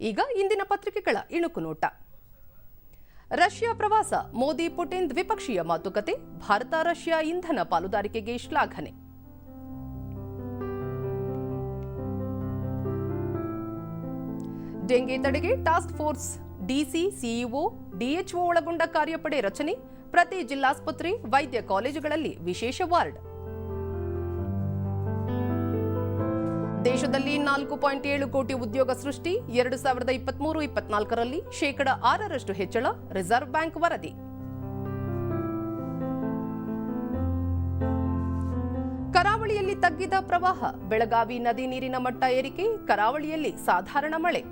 ಈಗ ಇಂದಿನ ಪತ್ರಿಕೆಗಳ ಇಣುಕು ನೋಟ. ರಷ್ಯಾ ಪ್ರವಾಸ, ಮೋದಿ ಪುಟಿನ್ ದ್ವಿಪಕ್ಷೀಯ ಮಾತುಕತೆ, ಭಾರತ ರಷ್ಯಾ ಇಂಧನ ಪಾಲುದಾರಿಕೆಗೆ ಶ್ಲಾಘನೆ. ಡೆಂಗಿ ತಡೆಗೆ task force, DC, CEO, DHO ಒಳಗೊಂಡ ಕಾರ್ಯಪಡೆ ರಚನೆ, ಪ್ರತಿ ಜಿಲ್ಲಾಸ್ಪತ್ರೆ, ವೈದ್ಯ ಕಾಲೇಜುಗಳಲ್ಲಿ ವಿಶೇಷ ವಾರ್ಡ್. ದೇಶದಲ್ಲಿ ನಾಲ್ಕು ಪಾಯಿಂಟ್ ಏಳು ಕೋಟಿ ಉದ್ಯೋಗ ಸೃಷ್ಟಿ, ಎರಡು ಸಾವಿರದ ಇಪ್ಪತ್ಮೂರು ಇಪ್ಪತ್ನಾಲ್ಕರಲ್ಲಿ ಶೇಕಡ ಆರರಷ್ಟು ಹೆಚ್ಚಳ, ರಿಸರ್ವ್ ಬ್ಯಾಂಕ್ ವರದಿ. ಕರಾವಳಿಯಲ್ಲಿ ತಗ್ಗಿದ ಪ್ರವಾಹ, ಬೆಳಗಾವಿ ನದಿ ನೀರಿನ ಮಟ್ಟ ಏರಿಕೆ, ಕರಾವಳಿಯಲ್ಲಿ ಸಾಧಾರಣ ಮಳೆ.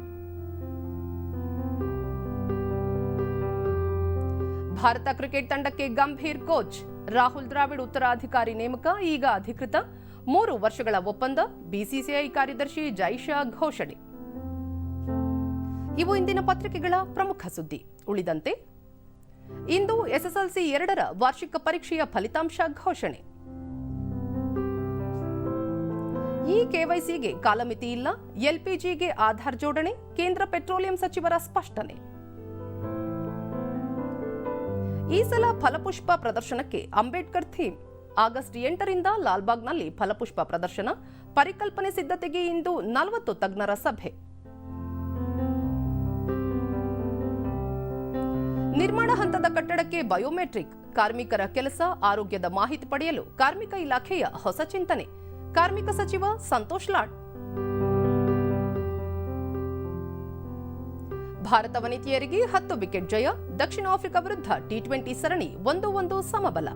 ಭಾರತ ಕ್ರಿಕೆಟ್ ತಂಡಕ್ಕೆ ಗಂಭೀರ್ ಕೋಚ್, ರಾಹುಲ್ ದ್ರಾವಿಡ್ ಉತ್ತರಾಧಿಕಾರಿ ನೇಮಕ, ಈಗ ಅಧಿಕೃತ. ಮೂರು ವರ್ಷಗಳ ಒಪ್ಪಂದ ಬಿಸಿಸಿಐ ಕಾರ್ಯದರ್ಶಿ ಜೈಶಾ ಘೋಷಣೆ. ಇವು ಇಂದಿನ ಪತ್ರಿಕೆಗಳ ಪ್ರಮುಖ ಸುದ್ದಿ. ಉಳಿದಂತೆ, ಇಂದು ಎಸ್ಎಸ್ಎಲ್ಸಿ ಎರಡರ ವಾರ್ಷಿಕ ಪರೀಕ್ಷೆಯ ಫಲಿತಾಂಶ ಘೋಷಣೆ. ಈ ಕೆವೈಸಿಗೆ ಕಾಲಮಿತಿ ಇಲ್ಲ, ಎಲ್ಪಿಜಿಗೆ ಆಧಾರ್ ಜೋಡಣೆ, ಕೇಂದ್ರ ಪೆಟ್ರೋಲಿಯಂ ಸಚಿವರ ಸ್ಪಷ್ಟನೆ. ಈ ಸಲ ಫಲಪುಷ್ಪ ಪ್ರದರ್ಶನಕ್ಕೆ ಅಂಬೇಡ್ಕರ್ ಥೀಮ್. ಆಗಸ್ಟ್ ಎಂಟರಿಂದ ಲಾಲ್ಬಾಗ್ನಲ್ಲಿ ಫಲಪುಷ್ಪ ಪ್ರದರ್ಶನ, ಪರಿಕಲ್ಪನೆ ಸಿದ್ಧತೆಗೆ ಇಂದು ನಲವತ್ತು ತಜ್ಞರ ಸಭೆ. ನಿರ್ಮಾಣ ಹಂತದ ಕಟ್ಟಡಕ್ಕೆ ಬಯೋಮೆಟ್ರಿಕ್, ಕಾರ್ಮಿಕರ ಕೆಲಸ, ಆರೋಗ್ಯದ ಮಾಹಿತಿ ಪಡೆಯಲು ಕಾರ್ಮಿಕ ಇಲಾಖೆಯ ಹೊಸ ಚಿಂತನೆ. ಕಾರ್ಮಿಕ ಸಚಿವ ಸಂತೋಷ್ ಲಾಡ್. ಭಾರತ ವನಿತೆಯರಿಗೆ ಹತ್ತು ವಿಕೆಟ್ ಜಯ, ದಕ್ಷಿಣ ಆಫ್ರಿಕಾ ವಿರುದ್ಧ ಟಿ ಟ್ವೆಂಟಿ ಸರಣಿ ಒಂದು ಒಂದು ಸಮಬಲ.